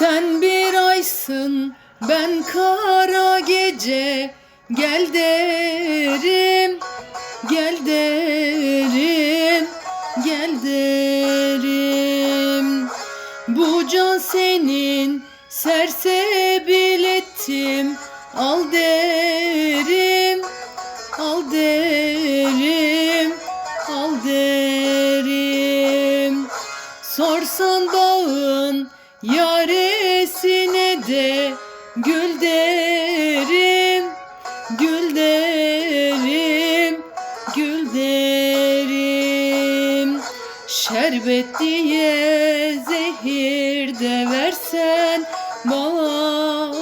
Sen bir aysın ben kara gece. Gel derim Gel derim Gel derim. Bu can senin Sersebil ettim Al derim Al derim Al derim. Sorsan bağın yaresine de Gül derim Gül derim Gül derim. Şerbet diye zehir de versen Bal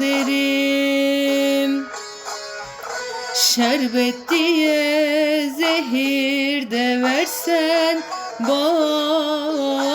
derim. Şerbet diye zehir de versen bal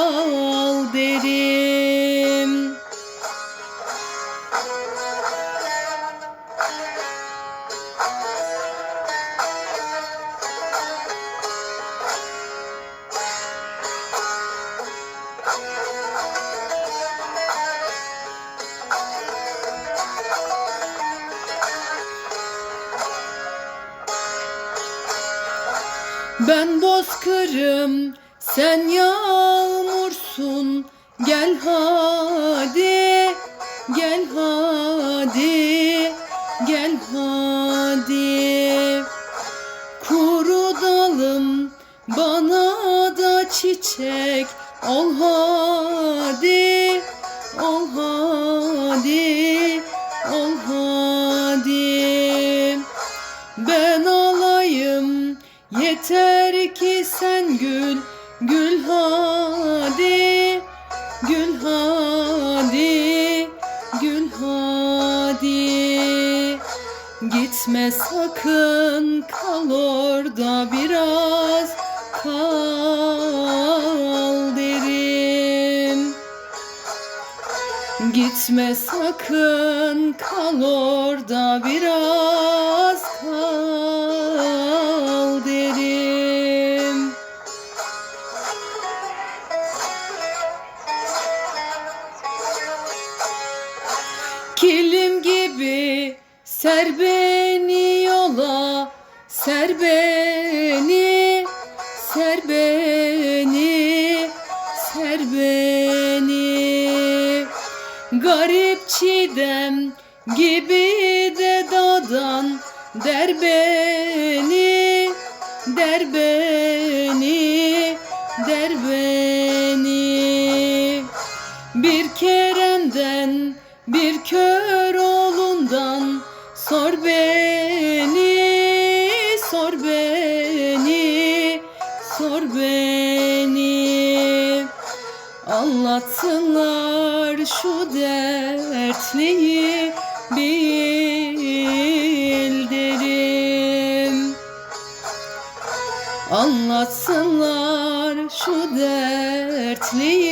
Ben bozkırım, sen yağmursun. Gel hadi, gel hadi, gel hadi. Kuru dalım, bana da çiçek ol hadi, ol hadi, ol hadi. Ben alayım yeter ki sen gül gül hadi gül hadi gül hadi gitme sakın kal orada biraz kal Gitme sakın kal orada biraz kal derim. Kilim gibi ser beni yola, ser beni, Garip çiğdem gibi de dadan der beni, der beni, der beni. Bir keremden, bir kör oğlundan sor beni, sor beni, sor beni. Anlatsınlar şu dertliyi bildirim. Anlatsınlar şu dertliyi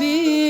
bildirim.